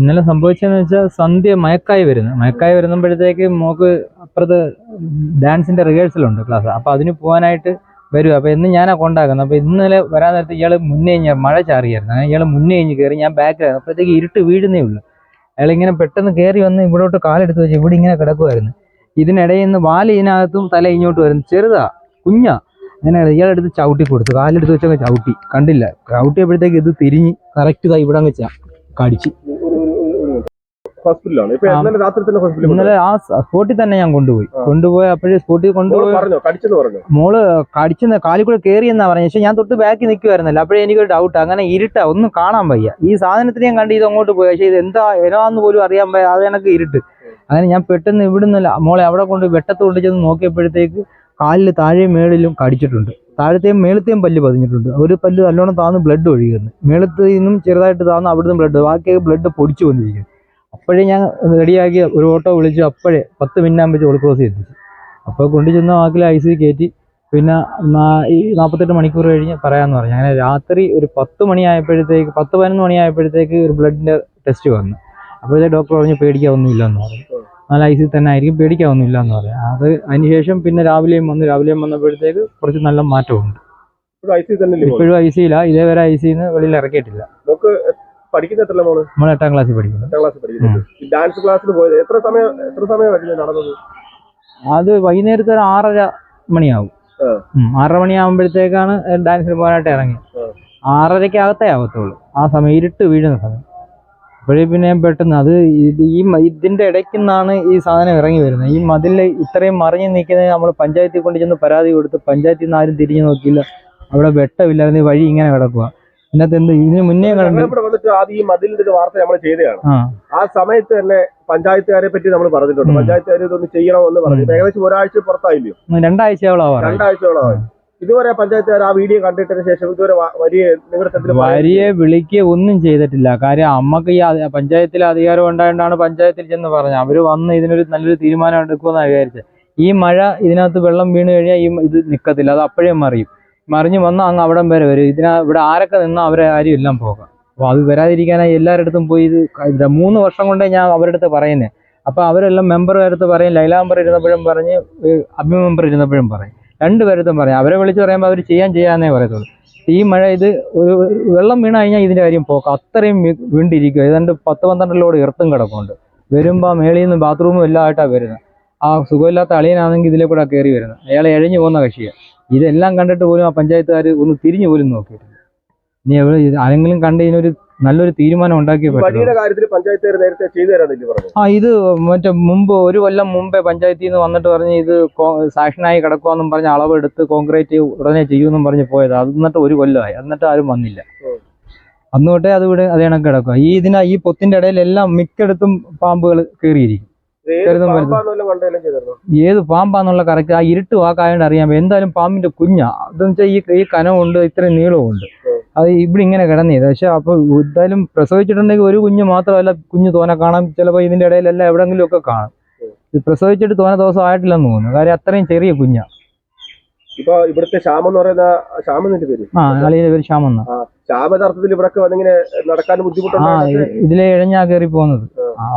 ഇന്നലെ സംഭവിച്ചതെന്ന് വെച്ചാൽ സന്ധ്യ മയക്കായി വരുന്നു. മയക്കായി വരുമ്പോഴത്തേക്ക് മോക്ക് അപ്പുറത്ത് ഡാൻസിന്റെ റിഹേഴ്സൽ ഉണ്ട് ക്ലാസ്. അപ്പൊ അതിന് പോകാനായിട്ട് വരും. അപ്പൊ ഇന്ന് ഞാനാ കൊണ്ടാക്കുന്നത്. അപ്പൊ ഇന്നലെ വരാൻ നേരത്ത് ഇയാൾ മുന്നേ കഴിഞ്ഞ മഴ ചാറിയായിരുന്നു. അങ്ങനെ ഇയാൾ മുന്നേ കഴിഞ്ഞ് കയറി ഞാൻ ബാക്കിലായിരുന്നു അപ്പോഴത്തേക്ക് ഇരുട്ട് വീഴുന്നേ ഉള്ളൂ. അയാൾ ഇങ്ങനെ പെട്ടെന്ന് കയറി വന്ന് ഇവിടോട്ട് കാലെടുത്ത് വെച്ച് ഇവിടെ ഇങ്ങനെ കിടക്കുമായിരുന്നു ഇതിനിടയിൽ നിന്ന് വാൽ ഇതിനകത്തും തല ഇങ്ങോട്ട് വരുന്നു. ചെറുതാ കുഞ്ഞാ. അങ്ങനെ ഇയാളെടുത്ത് ചവിട്ടി കൊടുത്തു. കാലെടുത്ത് വെച്ചങ്ങ് ചവിട്ടി. കണ്ടില്ല. ചവിട്ടിയപ്പോഴത്തേക്ക് ഇത് തിരിഞ്ഞ് കറക്റ്റ് ഇതാ ഇവിടെ അങ്ങ് കടിച്ച്. ഇന്നലെ ആ സ്പോട്ടിൽ തന്നെ ഞാൻ കൊണ്ടുപോയി. കൊണ്ടുപോയി അപ്പോഴേ സ്പോട്ടിൽ കൊണ്ടുപോയി മോൾ കടിച്ചെന്ന് കാലിൽ കൂടെ കയറി എന്നാ പറഞ്ഞു. പക്ഷെ ഞാൻ തൊട്ട് ബാക്കി നിൽക്കുമായിരുന്നല്ലോ അപ്പോഴേ എനിക്കൊരു ഡൗട്ട് അങ്ങനെ ഇരുട്ട. ഒന്നും കാണാൻ വയ്യ. ഈ സാധനത്തിന് ഞാൻ കണ്ട് ഇത് അങ്ങോട്ട് പോയി. പക്ഷെ ഇത് എന്താ എനാന്ന് പോലും അറിയാൻ വയ്യ. അത് എനിക്ക് ഇരുട്ട്. അങ്ങനെ ഞാൻ പെട്ടെന്ന് ഇവിടുന്നല്ല മോളെ അവിടെ കൊണ്ട് വെട്ടത്ത് കൊണ്ട് ചെന്ന് നോക്കിയപ്പോഴത്തേക്ക് കാലിൽ താഴെയും മേളിലും കടിച്ചിട്ടുണ്ട്. താഴത്തെയും മേളത്തെയും പല്ല് പതിഞ്ഞിട്ടുണ്ട്. ഒരു പല്ല് നല്ലോണം താന്ന് ബ്ലഡ് ഒഴുകുന്നു മേളത്ത് നിന്നും ചെറുതായിട്ട് താന്ന് അവിടുന്ന് ബ്ലഡ് ബാക്കിയൊക്കെ ബ്ലഡ് പൊടിച്ചു വന്നിരിക്കുന്നു. അപ്പോഴേ ഞാൻ റെഡിയാക്കി ഒരു ഓട്ടോ വിളിച്ചു. അപ്പോഴേ പത്ത് മിനിറ്റ് ആകുമ്പോൾ ചോൾ ക്രോസ് എത്തിച്ചു. അപ്പോൾ കൊണ്ടു ചെന്ന വാക്കിൽ ഐ സി കയറ്റി പിന്നെ ഈ നാൽപ്പത്തെട്ട് മണിക്കൂർ കഴിഞ്ഞ് പറയാമെന്ന് പറഞ്ഞു. അങ്ങനെ രാത്രി ഒരു പത്ത് മണിയായപ്പോഴത്തേക്ക് പത്ത് പതിനൊന്ന് മണിയായപ്പോഴത്തേക്ക് ഒരു ബ്ലഡിന്റെ ടെസ്റ്റ് വന്നു. അപ്പോഴത്തെ ഡോക്ടർ പറഞ്ഞു പേടിക്കാവൊന്നുമില്ല എന്ന് പറഞ്ഞു. എന്നാൽ ഐസിൽ തന്നെ ആയിരിക്കും പേടിക്കാവുന്നില്ല എന്ന് പറയാം. അത് അതിനുശേഷം പിന്നെ രാവിലെയും വന്നു. രാവിലെയും വന്നപ്പോഴത്തേക്ക് കുറച്ച് നല്ല മാറ്റമുണ്ട്. ഇപ്പോഴും ഐ സിയില്ല ഇതേവരെ ഐ സിന്ന് വെളിയിൽ ഇറക്കിയിട്ടില്ല. പഠിക്കുന്ന നമ്മൾ എട്ടാം ക്ലാസ്സിൽ പഠിക്കുന്നു. എട്ടാം പഠിക്കുന്നു. ഡാൻസ് ക്ലാസ്സിൽ പോയത് എത്ര സമയം എത്ര സമയം വരുന്നത് നടന്നത്? അത് വൈകുന്നേരത്തെ ഒരു ആറര മണിയാവും. ആറര മണിയാകുമ്പോഴത്തേക്കാണ് ഡാൻസിന് പോകാനായിട്ട് ഇറങ്ങി. ആറരയ്ക്ക് അകത്തേ ആവത്തുള്ളൂ. ആ സമയം ഇരുട്ട് വീഴുന്ന സമയം. അപ്പോഴേ പിന്നെ പെട്ടെന്ന് അത് ഇത് ഈ ഇതിന്റെ ഇതിന്റെ ഇടയ്ക്ക് നിന്നാണ് ഈ സാധനം ഇറങ്ങി വരുന്നത്. ഈ മതിൽ ഇത്രയും മറിഞ്ഞ് നിൽക്കുന്നത് നമ്മൾ പഞ്ചായത്തിൽ കൊണ്ട് ചെന്ന് പരാതി കൊടുത്ത് പഞ്ചായത്തിൽ നിന്ന് ആരും തിരിഞ്ഞു നോക്കിയില്ല. അവിടെ വെട്ടമില്ലായിരുന്നു ഈ വഴി ഇങ്ങനെ കിടക്കുക ഇതിനകത്ത് എന്ത് ഇതിന് മുന്നേ വന്നിട്ട് ആദ്യം ഈ മതിലിന്റെ ഒരു വാർത്ത നമ്മൾ ചെയ്തതാണ്. ആ. സമയത്ത് തന്നെ പഞ്ചായത്തുകാരെ പറ്റി നമ്മൾ പറഞ്ഞിട്ടുണ്ട്. പഞ്ചായത്തുകാർ ഇതൊന്ന് ചെയ്യണമെന്ന് പറഞ്ഞു. ഏകദേശം ഒരാഴ്ച പുറത്തായില്ലയോ? രണ്ടാഴ്ചയോളം ആവാറായി രണ്ടാഴ്ചയോളമായി ഇതുവരെ പഞ്ചായത്തുകാർ ആ വീഡിയോ കണ്ടിട്ടതിന് ശേഷം ഇതുവരെ വലിയ നിവൃത്തത്തിൽ വരിയെ വിളിക്കുക ഒന്നും ചെയ്തിട്ടില്ല. കാര്യം അമ്മയ്ക്ക് ഈ പഞ്ചായത്തിലെ അധികാരം ഉണ്ടായതുകൊണ്ടാണ് പഞ്ചായത്തിൽ ചെന്ന് പറഞ്ഞത്. അവർ വന്ന് ഇതിനൊരു നല്ലൊരു തീരുമാനം എടുക്കുമെന്നാണ് വിചാരിച്ചത്. ഈ മഴ ഇതിനകത്ത് വെള്ളം വീണ് കഴിഞ്ഞാൽ ഈ ഇത് നിൽക്കത്തില്ല അത് അപ്പോഴേ മറിയും. മറിഞ്ഞ് വന്നാൽ അങ്ങ് അവിടം വരെ വരും. ഇതിന ഇവിടെ ആരൊക്കെ നിന്നാൽ അവരെ ആരും എല്ലാം പോകാം. അപ്പോൾ അത് വരാതിരിക്കാനായി എല്ലാവരുടെ അടുത്തും പോയി ഇത് മൂന്ന് വർഷം കൊണ്ടേ ഞാൻ അവരുടെ അടുത്ത് പറയുന്നത് അപ്പോൾ അവരെല്ലാം മെമ്പറുടെ അടുത്ത് പറയും. ലൈലാമ്പർ മെമ്പർ ഇരുന്നപ്പോഴും പറഞ്ഞ് അഭിമെമ്പർ മെമ്പർ ഇരുന്നപ്പോഴും പറയും. രണ്ടുപേരത്തും പറയാം. അവരെ വിളിച്ച് പറയുമ്പോൾ അവർ ചെയ്യാൻ ചെയ്യാന്നേ പറയത്തുള്ളൂ. ഈ മഴ ഇത് ഒരു വെള്ളം വീണ് കഴിഞ്ഞാൽ ഇതിന്റെ കാര്യം പോക്ക്. അത്രയും വീണ്ടിരിക്കുക ഏതാണ്ട് പത്ത് പന്ത്രണ്ട് ലോഡ് ഇറത്തും കിടപ്പുണ്ട്. വരുമ്പോൾ മേളിൽ നിന്ന് ബാത്റൂമും എല്ലാം ആയിട്ടാണ് വരുന്നത് ആ സുഖമില്ലാത്ത അളിയനാണെങ്കിൽ ഇതിലെ കൂടെ കയറി വരുന്നത് അയാൾ എഴഞ്ഞു പോകുന്ന കക്ഷിയാണ് ഇതെല്ലാം കണ്ടിട്ട് പോലും ആ പഞ്ചായത്തുകാർ ഒന്ന് തിരിഞ്ഞു പോലും നോക്കിയിട്ടില്ല. ഇനി എവിടെ ഇത് ആരെങ്കിലും കണ്ട് ഇതിനൊരു നല്ലൊരു തീരുമാനം പറ്റുള്ളൂ. കാര്യത്തിൽ നേരത്തെ ചെയ്തു തരാന്നില്ല പറഞ്ഞു ആ ഇത് മറ്റേ മുമ്പ് ഒരു കൊല്ലം മുമ്പേ പഞ്ചായത്തിൽ നിന്ന് വന്നിട്ട് പറഞ്ഞ് ഇത് സാക്ഷനായി കിടക്കുവാന്നും പറഞ്ഞ് അളവെടുത്ത് കോൺക്രീറ്റ് ഉടനെ ചെയ്യുമെന്നും പറഞ്ഞ് പോയത്. അത് എന്നിട്ട് ഒരു കൊല്ലമായി. എന്നിട്ട് ആരും വന്നില്ല. അന്നോട്ടേ അന്ന് തൊട്ടേ അത് ഇവിടെ അതേ കണക്ക് കിടക്കുക ഈ ഇതിന ഈ പൊത്തിന്റെ ഇടയിൽ എല്ലാം മിക്കടത്തും പാമ്പുകൾ കയറിയിരിക്കും. ഏത് പാമ്പാന്നുള്ള കറക്റ്റ് ആ ഇരുട്ട് വാക്കായോണ്ട് അറിയാൻ എന്തായാലും പാമ്പിന്റെ കുഞ്ഞാ. അതെന്ന് വെച്ചാൽ ഈ ഈ കനമുണ്ട് ഇത്രയും നീളമുണ്ട്. അത് ഇവിടെ ഇങ്ങനെ കിടന്നത് പക്ഷെ അപ്പോൾ എന്തായാലും പ്രസവിച്ചിട്ടുണ്ടെങ്കിൽ ഒരു കുഞ്ഞ് മാത്രമല്ല കുഞ്ഞ് തോനെ കാണാം. ചിലപ്പോൾ ഇതിന്റെ ഇടയിലെല്ലാം എവിടെങ്കിലും ഒക്കെ കാണും. പ്രസവിച്ചിട്ട് തോനെ ദിവസം ആയിട്ടില്ലെന്ന് തോന്നുന്നു. കാര്യം അത്രയും ചെറിയ കുഞ്ഞാ. ഇപ്പൊ ഇവിടുത്തെ ശ്യാമെന്ന് പറയുന്ന ശ്യാമെന്ന് പേര്? ആ അളിയുടെ പേര് ശ്യാമെന്ന ശ്യാം യഥാർത്ഥത്തിൽ ഇവിടെ വന്നിങ്ങനെ നടക്കാൻ ബുദ്ധിമുട്ടാണ് ഇതിലെ ഇഴഞ്ഞാ കയറി പോകുന്നത്.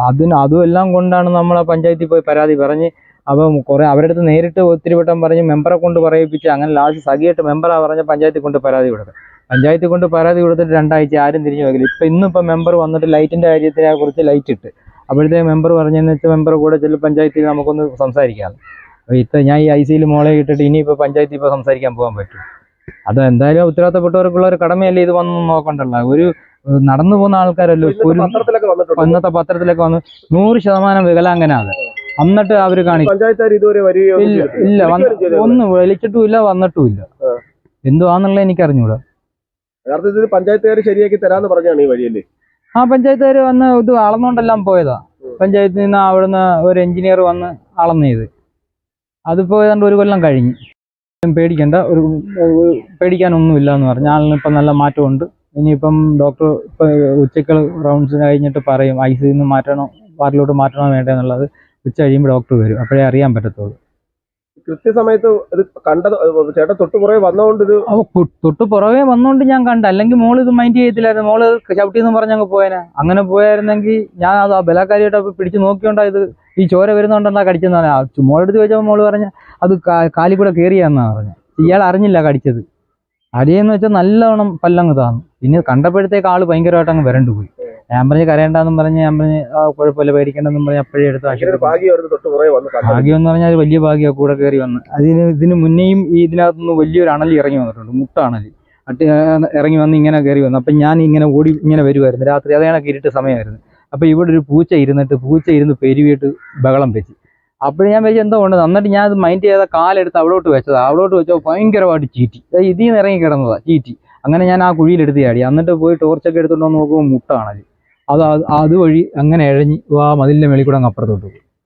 അതിന് അതും എല്ലാം കൊണ്ടാണ് നമ്മൾ പഞ്ചായത്തിൽ പോയി പരാതി പറഞ്ഞ് അപ്പം കുറെ അവരുടെ അടുത്ത് നേരിട്ട് ഒത്തിരി വട്ടം പറഞ്ഞ് മെമ്പറെ കൊണ്ട് പറയിപ്പിച്ച് അങ്ങനെ ലാസ്റ്റ് സഖിയായിട്ട് മെമ്പറാ പറഞ്ഞ പഞ്ചായത്തിൽ കൊണ്ട് പരാതി കൊടുക്കുക പഞ്ചായത്തിൽ കൊണ്ട് പരാതി കൊടുത്തിട്ട് രണ്ടാഴ്ച ആരും തിരിഞ്ഞു നോക്കില്ല ഇപ്പം ഇന്നും ഇപ്പം മെമ്പർ വന്നിട്ട് ലൈറ്റിന്റെ കാര്യത്തിനെ കുറിച്ച് ലൈറ്റ് ഇട്ട്. അപ്പോഴത്തേക്ക് മെമ്പർ പറഞ്ഞെന്ന് വെച്ചാൽ മെമ്പർ കൂടെ ചെല്ലു പഞ്ചായത്തിൽ നമുക്കൊന്ന് സംസാരിക്കാം. അപ്പോൾ ഇത്ര ഞാൻ ഈ ഐ സിയിൽ മോളെ ഇട്ടിട്ട് ഇനിയിപ്പോൾ പഞ്ചായത്തിൽ ഇപ്പോൾ സംസാരിക്കാൻ പോകാൻ പറ്റും. അത് എന്തായാലും ഉത്തരവാദിത്തപ്പെട്ടവർക്കുള്ള ഒരു കടമയല്ലേ ഇത് വന്ന് നോക്കണ്ടല്ല. ഒരു നടന്നു പോകുന്ന ആൾക്കാരല്ലോ? ഒരു ഇന്നത്തെ പത്രത്തിലൊക്കെ വന്ന് നൂറ് ശതമാനം വികലാംഗനാണ്. എന്നിട്ട് അവർ കാണിക്കും. ഇല്ല. ഇല്ല ഒന്നും വിളിച്ചിട്ടും ഇല്ല വന്നിട്ടും ഇല്ല. എന്തുവാന്നുള്ളത് എനിക്ക് അറിഞ്ഞൂടാ യഥാർത്ഥത്തിൽ പഞ്ചായത്തുകാർ ശരിയാക്കി തരാന്ന് പറഞ്ഞാണ് ഈ വഴിയല്ലേ? ആ പഞ്ചായത്തുകാർ വന്ന് ഇത് അളന്നുകൊണ്ടെല്ലാം പോയതാ. പഞ്ചായത്തിൽ നിന്ന് അവിടുന്ന് ഒരു എഞ്ചിനീയർ വന്ന് അളന്നു ചെയ്ത് അതിപ്പോ ഏതാണ്ട് ഒരു കൊല്ലം കഴിഞ്ഞ്. പേടിക്കണ്ട ഒരു പേടിക്കാനൊന്നുമില്ല എന്ന് പറഞ്ഞു. ആളിന് ഇപ്പം നല്ല മാറ്റമുണ്ട്. ഇനിയിപ്പം ഡോക്ടർ ഇപ്പം ഉച്ചക്കൾ റൗണ്ട്സ് കഴിഞ്ഞിട്ട് പറയും ഐ സിയിൽ നിന്ന് മാറ്റണോ വാർഡിലോട്ട് മാറ്റണോ വേണ്ടതെന്നുള്ളത് ഉച്ച കഴിയുമ്പോൾ ഡോക്ടർ വരും. അപ്പോഴേ അറിയാൻ പറ്റത്തുള്ളൂ. കൃത്യസമയത്ത് ഇത് കണ്ടത് ചേട്ടൻ തൊട്ട് പുറകെ വന്നതുകൊണ്ട് തൊട്ടു തൊട്ട് പുറകെ വന്നോണ്ട് ഞാൻ കണ്ട. അല്ലെങ്കിൽ മോൾ ഇത് മൈൻഡ് ചെയ്യത്തില്ലായിരുന്നു. മോൾ ചവിട്ടി എന്ന് പറഞ്ഞ് അങ്ങ് പോയേനെ. അങ്ങനെ പോയായിരുന്നെങ്കിൽ ഞാൻ അത് ആ ബലാക്കാരിയായിട്ട് പിടിച്ചു നോക്കിയോണ്ടാ ഇത് ഈ ചോര വരുന്നോണ്ടാ കടിച്ചെന്ന് മോളെടുത്ത് ചോദിച്ചപ്പോൾ മോൾ പറഞ്ഞ അത് കാലി കൂടെ കയറിയാന്നാ പറഞ്ഞ. ഇയാൾ അറിഞ്ഞില്ല കടിച്ചത്. അടിയെന്ന് വെച്ചാൽ നല്ലവണ്ണം പല്ലങ്ങ് താന്നു. പിന്നെ കണ്ടപ്പോഴത്തേക്ക് ആൾ ഭയങ്കരമായിട്ട് അങ്ങ് വരണ്ടു പോയി ഞാൻ പറഞ്ഞ് കരയണ്ടെന്നും പറഞ്ഞ് ഞാൻ പറഞ്ഞ് ആ കുഴപ്പമില്ല പേടിക്കണ്ടെന്നും പറഞ്ഞ് അപ്പോഴേ എടുത്ത് ആശുപത്രി ഭാഗ്യം എന്ന് പറഞ്ഞാൽ വലിയ ഭാഗ്യ കൂടെ കയറി വന്ന്. അതിന് ഇതിന് മുന്നേയും ഈ ഇതിനകത്തുനിന്ന് വലിയൊരു അണൽ ഇറങ്ങി വന്നിട്ടുണ്ട് മുട്ട അണൽ അട്ടി ഇറങ്ങി വന്ന് ഇങ്ങനെ കയറി വന്നു. അപ്പം ഞാൻ ഇങ്ങനെ ഓടി ഇങ്ങനെ വരുമായിരുന്നു രാത്രി അതാണ് കിരിട്ട് ഇരുട്ട് സമയമായിരുന്നു. അപ്പം ഇവിടെ ഒരു പൂച്ച ഇരുന്നിട്ട് പൂച്ച ഇരുന്ന് പെരുവിയിട്ട് ബഹളം വെച്ച്. അപ്പോൾ ഞാൻ വെച്ച് എന്തോ ഉണ്ട്. എന്നിട്ട് ഞാൻ അത് മൈൻഡ് ചെയ്ത കാലെടുത്ത് അവിടോട്ട് വെച്ചത്. അവിടോട്ട് വെച്ചോ ഭയങ്കരമായിട്ട് ചീറ്റി. ഇതിൽ നിന്ന് ഇറങ്ങി കിടന്നതാണ് ചീറ്റി. അങ്ങനെ ഞാൻ ആ കുഴിയിലെടുത്ത് ചാടി. എന്നിട്ട് പോയി ടോർച്ചൊക്കെ എടുത്തുകൊണ്ടോ നോക്കുമ്പോൾ മുട്ട അണലി അത് അത് അതുവഴി അങ്ങനെ ഇഴഞ്ഞ് ആ മതിലിന്റെ മേളിൽ കൂടെ അങ്ങ് അപ്പുറത്തോട്ട് പോയി.